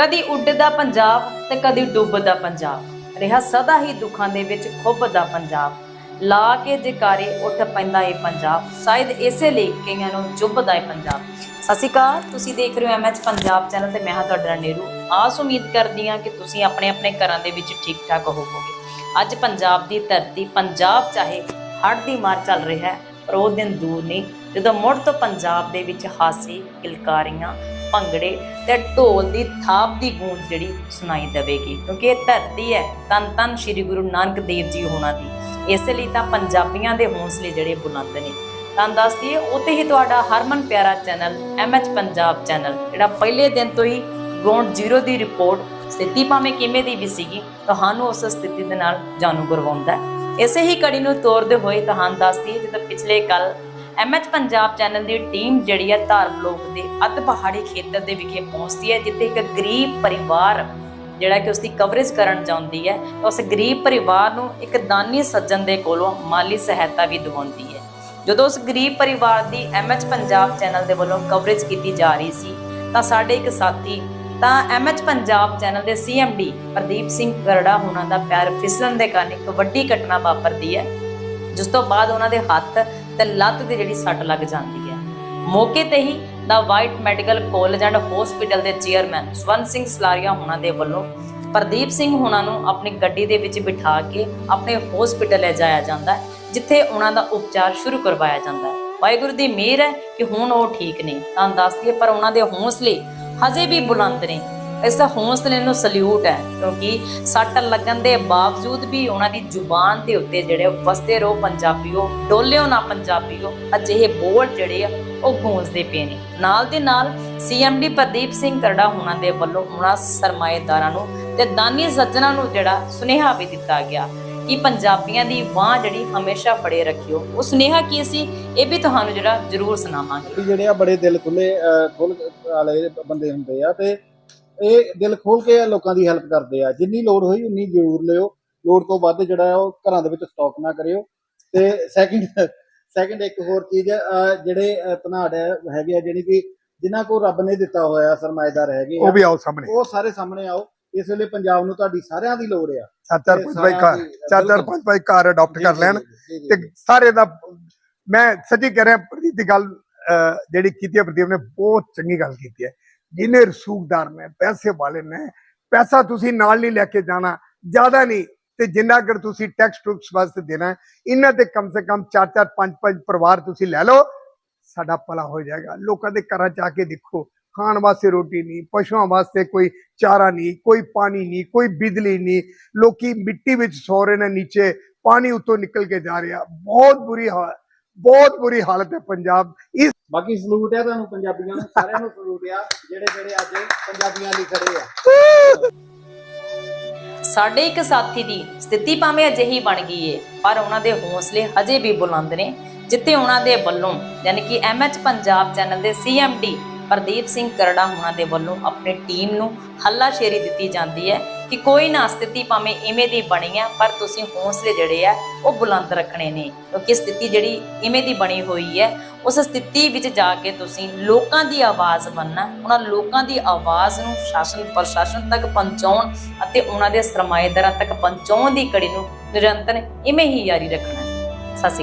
ਕਦੀ ਉੱਡਦਾ ਪੰਜਾਬ ਤੇ ਕਦੀ ਡੁੱਬਦਾ ਪੰਜਾਬ। ਰਿਹਾ ਸਦਾ ਹੀ ਦੁੱਖਾਂ ਦੇ ਵਿੱਚ ਖੁੱਬਦਾ ਪੰਜਾਬ। ਲਾ ਕੇ ਜਕਾਰੇ ਉੱਠ ਪੈਂਦਾ ਏ ਪੰਜਾਬ। ਸ਼ਾਇਦ ਇਸੇ ਲਈ ਕਈਆਂ ਨੂੰ ਚੁੱਭਦਾ ਏ ਪੰਜਾਬ। ਸਤਿ ਸ਼੍ਰੀ ਅਕਾਲ, ਤੁਸੀਂ ਦੇਖ ਰਹੇ ਹੋ ਐਮਐਚ ਪੰਜਾਬ ਚੈਨਲ ਤੇ ਮੈਂ ਹਾਂ ਤੁਹਾਡਾ ਨੀਰੂ। ਆਸ ਉਮੀਦ ਕਰਦੀ ਹਾਂ ਕਿ ਤੁਸੀਂ ਆਪਣੇ ਆਪਣੇ ਘਰਾਂ ਦੇ ਵਿੱਚ ਠੀਕ ਠਾਕ ਹੋਵੋਗੇ। ਅੱਜ ਪੰਜਾਬ ਦੀ ਧਰਤੀ, ਪੰਜਾਬ ਚਾਹੇ ਹੜ ਦੀ ਮਾਰ ਚੱਲ ਰਿਹਾ ਹੈ, ਪਰ ਉਹ ਦਿਨ ਦੂਰ ਨਹੀਂ ਜਦੋਂ ਮੁੜ ਤੋਂ ਪੰਜਾਬ ਦੇ ਵਿੱਚ ਹਾਸੇ, ਕਿਲਕਾਰੀਆਂ ਭੰਗੜੇ ਤੇ ਢੋਲ ਦੀ ਥਾਪ ਦੀ ਗੂੰਜ ਜਿਹੜੀ ਸੁਣਾਈ ਦੇਵੇਗੀ। ਕਿਉਂਕਿ ਇਹ ਧਰਤੀ ਹੈ ਤਨ ਤਨ ਸ੍ਰੀ ਗੁਰੂ ਨਾਨਕ ਦੇਵ ਜੀ ਹੋਣਾ ਦੀ। ਇਸੇ ਲਈ ਤਾਂ ਪੰਜਾਬੀਆਂ ਦੇ ਹੌਸਲੇ ਜਿਹੜੇ ਬੁਲੰਦ ਨੇ। ਤਾਂ ਦੱਸ ਦਈਏ ਉੱਤੇ ਹੀ ਤੁਹਾਡਾ ਹਰਮਨ ਪਿਆਰਾ ਚੈਨਲ, ਐਮਐਚ ਪੰਜਾਬ ਚੈਨਲ, ਜਿਹੜਾ ਪਹਿਲੇ ਦਿਨ ਤੋਂ ਹੀ ਗਰਾਊਂਡ ਜ਼ੀਰੋ ਦੀ ਰਿਪੋਰਟ ਸਥਿਤੀ ਭਾਵੇਂ ਕਿਵੇਂ ਦੀ ਵੀ ਸੀਗੀ, ਤੁਹਾਨੂੰ ਉਸ ਸਥਿਤੀ ਦੇ ਨਾਲ ਜਾਣੂ ਕਰਵਾਉਂਦਾ ਹੈ। ਇਸੇ ਹੀ ਕੜੀ ਨੂੰ ਤੋਰਦੇ ਹੋਏ ਤੁਹਾਨੂੰ ਦੱਸਦੀ ਜਦੋਂ ਪਿਛਲੇ ਕੱਲ ਐਮਐਚ ਪੰਜਾਬ ਚੈਨਲ ਦੀ ਟੀਮ ਜਿਹੜੀ ਹੈ ਧਾਰ ਬਲੋਕ ਦੇ ਅੱਧ ਪਹਾੜੀ ਖੇਤਰ ਦੇ ਵਿਖੇ ਪਹੁੰਚਦੀ ਹੈ, ਜਿੱਥੇ ਇੱਕ ਗਰੀਬ ਪਰਿਵਾਰ ਜਿਹੜਾ ਕਿ ਉਸ ਦੀ ਕਵਰੇਜ ਕਰਨ ਚਾਹੁੰਦੀ ਹੈ ਉਸ ਗਰੀਬ ਪਰਿਵਾਰ ਨੂੰ ਇੱਕ ਦਾਨੀ ਸੱਜਣ ਦੇ ਕੋਲੋਂ ਮਾਲੀ ਸਹਾਇਤਾ ਵੀ ਦਿਵਾਉਂਦੀ ਹੈ। ਜਦੋਂ ਉਸ ਗਰੀਬ ਪਰਿਵਾਰ ਦੀ ਐਮਐਚ ਪੰਜਾਬ ਚੈਨਲ ਦੇ ਵੱਲੋਂ ਕਵਰੇਜ ਕੀਤੀ ਜਾ ਰਹੀ ਸੀ, ਤਾਂ ਸਾਡੇ ਇੱਕ ਸਾਥੀ, ਤਾਂ ਐਮਐਚ ਪੰਜਾਬ ਚੈਨਲ ਦੇ ਸੀਐਮਡੀ ਪ੍ਰਦੀਪ ਸਿੰਘ ਗਰੜਾ ਹੋਣਾ ਦਾ ਪੈਰ ਫਿਸਲਣ ਦੇ ਕਾਰਨ ਇੱਕ ਵੱਡੀ ਘਟਨਾ ਵਾਪਰਦੀ ਹੈ, ਜਿਸ ਤੋਂ ਬਾਅਦ ਉਹਨਾਂ ਦੇ ਹੱਥ ਤੇ ਲੱਤ ਤੇ ਜਿਹੜੀ ਸੱਟ ਲੱਗ ਜਾਂਦੀ ਹੈ। ਮੌਕੇ ਤੇ ਹੀ ਦਾ white medical college and hospital ਦੇ ਚੇਅਰਮੈਨ ਸਵਨ ਸਿੰਘ ਸਲਾਰੀਆ ਹੋਣਾ ਦੇ ਵੱਲੋਂ ਪ੍ਰਦੀਪ ਸਿੰਘ ਹੋਣਾ ਨੂੰ ਆਪਣੀ ਗੱਡੀ ਦੇ ਵਿੱਚ ਬਿਠਾ ਕੇ ਆਪਣੇ ਹਸਪੀਟਲ ਲੈ ਜਾਇਆ ਜਾਂਦਾ ਹੈ, ਜਿੱਥੇ ਉਹਨਾਂ ਦਾ ਉਪਚਾਰ ਸ਼ੁਰੂ ਕਰਵਾਇਆ ਜਾਂਦਾ ਹੈ। ਵਾਹਿਗੁਰੂ ਦੀ ਮਿਹਰ ਹੈ ਕਿ ਹੁਣ ਉਹ ਠੀਕ ਨੇ, ਤਾਂ ਦੱਸਦੀ ਦਈਏ ਪਰ ਉਹਨਾਂ ਦੇ ਹੌਸਲੇ ਹਜੇ ਵੀ ਬੁਲੰਦ ਨੇ। ਇਸ ਹੌਸਲੇ ਨੂੰ ਸਲੂਟ ਹੈ, ਕਿਉਂਕਿ ਸੱਟ ਲੱਗਣ ਦੇ ਬਾਵਜੂਦ ਵੀ ਉਹਨਾਂ ਦੀ ਜ਼ੁਬਾਨ ਦੇ ਉੱਤੇ ਜਿਹੜੇ ਵਸਦੇ ਰਹੋ ਪੰਜਾਬੀਓ, ਡੋਲਿਓ ਨਾ ਪੰਜਾਬੀਓ, ਅਜਿਹੇ ਬੋਲ ਜਿਹੜੇ ਆ, ਉਹ ਗੂੰਜਦੇ ਪਏ ਨੇ। ਨਾਲ ਦੇ ਨਾਲ ਸੀਐਮਡੀ ਪ੍ਰਦੀਪ ਸਿੰਘ ਕਰੜਾ ਹੋਣਾ ਦੇ ਵੱਲੋਂ ਉਹਨਾਂ ਸਰਮਾਏਦਾਰਾਂ ਨੂੰ ਤੇ ਦਾਨੀ ਸੱਜਣਾ ਨੂੰ ਜਿਹੜਾ ਸੁਨੇਹਾ ਵੀ ਦਿੱਤਾ ਗਿਆ ਕਿ ਪੰਜਾਬੀਆਂ ਦੀ ਬਾਹ ਜਿਹੜੀ ਹਮੇਸ਼ਾ ਫੜੇ ਰੱਖਿਓ। ਉਹ ਸੁਨੇਹਾ ਕੀ ਸੀ? ਇਹ ਵੀ ਤੁਹਾਨੂੰ ਜਿਹੜਾ ਜ਼ਰੂਰ ਸੁਣਾਵਾਂਗੇ। ਜਿਹੜੇ ਆ ਬੜੇ ਦਿਲ ਖੁੱਲੇ ਖੁੱਲ ਵਾਲੇ ਬੰਦੇ ਹੁੰਦੇ ਆ ਤੇ ਇਹ ਦਿਲ ਖੋਲ ਕੇ ਲੋਕਾਂ ਦੀ ਹੈਲਪ ਕਰਦੇ ਆ। ਜਿੰਨੀ ਲੋੜ ਹੋਈ ਉਨੀ ਜ਼ਰੂਰ ਲਿਓ। ਲੋੜ ਤੋਂ ਵੱਧ ਜਿਹੜਾ ਉਹ ਘਰਾਂ ਦੇ ਵਿੱਚ ਸਟਾਕ ਨਾ ਕਰਿਓ। ਤੇ ਸੈਕਿੰਡ ਸੈਕਿੰਡ ਇੱਕ ਹੋਰ ਚੀਜ਼ ਜਿਹੜੇ ਧਨਾੜ ਹੈਗੇ ਆ ਜਿਹੜੀ ਕਿ ਜਿਨ੍ਹਾਂ ਕੋ ਰੱਬ ਨੇ ਦਿੱਤਾ ਹੋਇਆ ਸਰਮਾਏਦਾਰ ਹੈਗੇ ਉਹ ਵੀ ਆਓ ਸਾਹਮਣੇ। ਉਹ ਸਾਰੇ ਸਾਹਮਣੇ ਆਓ। ਇਸ ਵੇਲੇ ਪੰਜਾਬ ਨੂੰ ਤੁਹਾਡੀ ਸਾਰਿਆਂ ਦੀ ਲੋੜ ਆ। ਚਾਰ ਪੰਜ ਘਰ ਦੀ- ਚਾਰ। ਪੰਜ ਭਾਈ ਘਰ ਅਡਾਪਟ ਕਰ ਲੈਣ। ਤੇ। ਸਾਰੇ ਦਾ ਮੈਂ ਸੱਚੀ ਕਹਿ ਰਿਹਾ ਪ੍ਰਦੀਪ ਦੀ ਗੱਲ ਜਿਹੜੀ ਕੀਤੀ ਹੈ ਪ੍ਰਦੀਪ ਨੇ ਬਹੁਤ ਚੰਗੀ ਗੱਲ ਕੀਤੀ ਹੈ। ਜਿਹਨੇ ਰਸੂਖਦਾਰ ਨੇ, ਪੈਸੇ ਵਾਲੇ ਨੇ, ਪੈਸਾ ਤੁਸੀਂ ਨਾਲ ਨਹੀਂ ਲੈ ਕੇ ਜਾਣਾ, ਜ਼ਿਆਦਾ ਨਹੀਂ। ਤੇ ਜਿੰਨਾ ਅਗਰ ਤੁਸੀਂ ਟੈਕਸ ਟੁਕਸ ਵਾਸਤੇ ਦੇਣਾ ਇਹਨਾਂ ਤੇ ਕਮ ਸੇ ਕਮ ਚਾਰ ਚਾਰ, ਪੰਜ ਪੰਜ ਪਰਿਵਾਰ ਤੁਸੀਂ ਲੈ ਲਓ, ਸਾਡਾ ਭਲਾ ਹੋ ਜਾਏਗਾ। ਲੋਕਾਂ ਦੇ ਘਰਾਂ ਚ ਆ ਕੇ ਦੇਖੋ, ਖਾਣ ਵਾਸਤੇ ਰੋਟੀ ਨਹੀਂ, ਪਸ਼ੂਆਂ ਵਾਸਤੇ ਕੋਈ ਚਾਰਾ ਨਹੀਂ, ਕੋਈ ਪਾਣੀ ਨਹੀਂ, ਕੋਈ ਬਿਜਲੀ ਨਹੀਂ। ਲੋਕੀ ਮਿੱਟੀ ਵਿੱਚ ਸੌ ਰਹੇ ਨੇ, ਨੀਚੇ ਪਾਣੀ ਉੱਤੋਂ ਨਿਕਲ ਕੇ ਜਾ ਰਿਹਾ। ਬਹੁਤ ਬੁਰੀ ਹਾਲ। ਬਹੁਤ ਬੁਰੀ ਹਾਲਤ ਹੈ ਪੰਜਾਬ। ਇਸ ਬਾਕੀ ਸਲੂਟ ਆ ਤੁਹਾਨੂੰ ਪੰਜਾਬੀਆਂ ਨੂੰ ਸਾਰਿਆਂ ਨੂੰ ਸਲੂਟ ਆ ਜਿਹੜੇ ਜਿਹੜੇ ਅੱਜ ਪੰਜਾਬੀਆਂ ਲਈ ਖੜੇ ਆ। ਸਾਡੇ ਇੱਕ ਸਾਥੀ ਦੀ ਸਥਿਤੀ ਭਾਵੇਂ ਅਜਿਹੀ ਬਣ ਗਈ ਏ ਪਰ ਉਹਨਾਂ ਦੇ ਹੌਸਲੇ ਹਜੇ ਵੀ ਬੁਲੰਦ ਨੇ ਜਿੱਥੇ ਉਹਨਾਂ ਦੇ ਵੱਲੋਂ ਯਾਨੀ ਕਿ ਐਮਐਚ ਪੰਜਾਬ ਚੈਨਲ ਦੇ ਸੀਐਮਡੀ ਪ੍ਰਦੀਪ ਸਿੰਘ ਕਰੜਾ ਹੋਣਾ ਦੇ ਵੱਲੋਂ ਆਪਣੀ ਟੀਮ ਨੂੰ ਹੱਲਾਸ਼ੇਰੀ ਦਿੱਤੀ ਜਾਂਦੀ ਹੈ ਕਿ ਕੋਈ ਨਾ ਸਥਿਤੀ ਭਾਵੇਂ ਇਵੇਂ ਦੀ ਬਣੀ ਹੈ ਪਰ ਤੁਸੀਂ ਹੌਸਲੇ ਜਿਹੜੇ ਆ, ਉਹ ਬੁਲੰਦ ਰੱਖਣੇ ਨੇ। ਕਿਉਂਕਿ ਸਥਿਤੀ ਜਿਹੜੀ ਇਵੇਂ ਦੀ ਬਣੀ ਹੋਈ ਹੈ, ਉਸ ਸਥਿਤੀ ਵਿੱਚ ਜਾ ਕੇ ਤੁਸੀਂ ਲੋਕਾਂ ਦੀ ਆਵਾਜ਼ ਬਣਨਾ ਉਹਨਾਂ ਲੋਕਾਂ ਦੀ ਆਵਾਜ਼ ਨੂੰ ਸ਼ਾਸਨ, ਪ੍ਰਸ਼ਾਸਨ ਤੱਕ ਪਹੁੰਚਾਉਣ ਅਤੇ ਉਹਨਾਂ ਦੇ ਸਰਮਾਏਦਾਰਾਂ ਤੱਕ ਪਹੁੰਚਾਉਣ ਦੀ ਕੜੀ ਨੂੰ ਨਿਰੰਤਰ ਇਵੇਂ ਹੀ ਜਾਰੀ ਰੱਖਣਾ। ਸਤਿ ਸ਼੍ਰੀ ਅਕਾਲ।